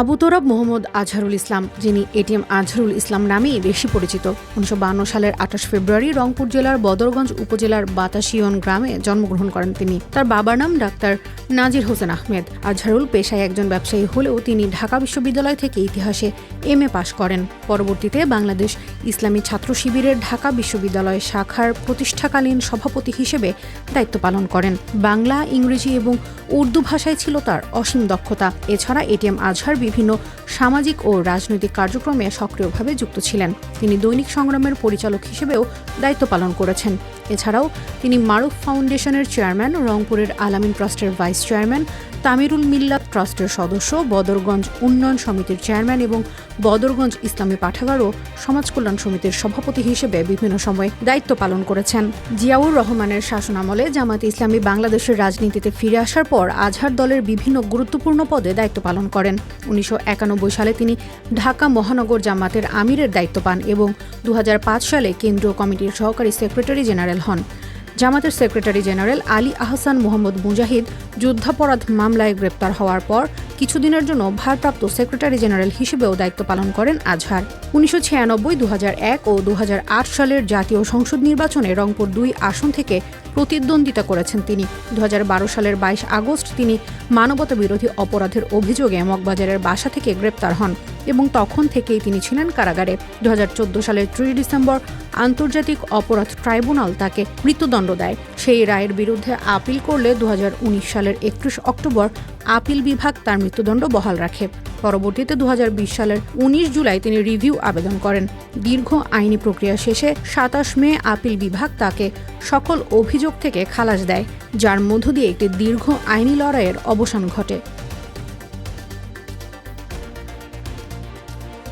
আবু তোরাব মোহাম্মদ আজহারুল ইসলাম, যিনি এটিএম আজহারুল ইসলাম নামেই বেশি পরিচিত। উনিশশো সালের আঠাশ ফেব্রুয়ারি রংপুর জেলার বদরগঞ্জ উপজেলার বাতাসিয়ন গ্রামে জন্মগ্রহণ করেন তিনি। তার বাবার নাম ডাক্তার নাজির হোসেন আহমেদ। আজহারুল পেশায় একজন ব্যবসায়ী হলেও তিনি ঢাকা বিশ্ববিদ্যালয় থেকে ইতিহাসে এম এ পাশ করেন। পরবর্তীতে বাংলাদেশ ইসলামী ছাত্র শিবিরের ঢাকা বিশ্ববিদ্যালয় শাখার প্রতিষ্ঠাকালীন সভাপতি হিসেবে দায়িত্ব পালন করেন। বাংলা, ইংরেজি এবং উর্দু ভাষায় ছিল তার অসীম দক্ষতা। এছাড়া এটিএম আজহার বিভিন্ন সামাজিক ও রাজনৈতিক কার্যক্রমে সক্রিয়ভাবে যুক্ত ছিলেন। তিনি দৈনিক সংগ্রামের পরিচালক হিসেবেও দায়িত্ব পালন করেছেন। এছাড়াও তিনি মারুফ ফাউন্ডেশনের চেয়ারম্যান রংপুরের আলামিন ট্রাস্টের ভাইস চেয়ারম্যান তামিরুল মিল্লাত ট্রাস্টের সদস্য, বদরগঞ্জ উন্নয়ন সমিতির চেয়ারম্যান এবং বদরগঞ্জ ইসলামী পাঠাগার ও সমাজ কল্যাণ সমিতির সভাপতি হিসেবে বিভিন্ন সময়ে দায়িত্ব পালন করেছেন। জিয়াউর রহমানের শাসনামলে জামাতে ইসলামী বাংলাদেশের রাজনীতিতে ফিরে আসার পর আজহার দলের বিভিন্ন গুরুত্বপূর্ণ পদে দায়িত্ব পালন করেন। উনিশশো একানব্বই সালে তিনি ঢাকা মহানগর জামাতের আমিরের দায়িত্ব পান এবং দু হাজার পাঁচ সালে কেন্দ্রীয় কমিটির সহকারী সেক্রেটারি জেনারেল হন। জামাতের সেক্রেটারি জেনারেল আলী আহসান মোহাম্মদ মুজাহিদ যুদ্ধাপরাধ মামলায় গ্রেপ্তার হওয়ার পর কিছুদিনের জন্য ভারপ্রাপ্ত সেক্রেটারি জেনারেল হিসেবেও দায়িত্ব পালন করেন আজহার। উনিশশো ছিয়ানব্বই দু ও দু হাজার আট সালের জাতীয় সংসদ নির্বাচনে রংপুর দুই আসন থেকে প্রতিদ্বন্দ্বিতা করেছেন তিনি। দু হাজার বারো সালের বাইশ আগস্ট তিনি মানবতা বিরোধী অপরাধের অভিযোগে মগবাজারের বাসা থেকে গ্রেপ্তার হন এবং তখন থেকেই তিনি ছিলেন কারাগারে। দু হাজার চোদ্দ সালের ত্রিশ ডিসেম্বর আন্তর্জাতিক অপরাধ ট্রাইব্যুনাল তাকে মৃত্যুদণ্ড দেয়। সেই রায়ের বিরুদ্ধে আপিল করলে দু হাজার উনিশ সালের একত্রিশ অক্টোবর আপিল বিভাগ তার মৃত্যুদণ্ড বহাল রাখে। পরবর্তীতে দু হাজার বিশ সালের উনিশ জুলাই তিনি রিভিউ আবেদন করেন। দীর্ঘ আইনি প্রক্রিয়া শেষে সাতাশ মে আপিল বিভাগ তাকে সকল অভিযোগ থেকে খালাস দেয়, যার মধ্য দিয়ে একটি দীর্ঘ আইনি লড়াইয়ের অবসান ঘটে।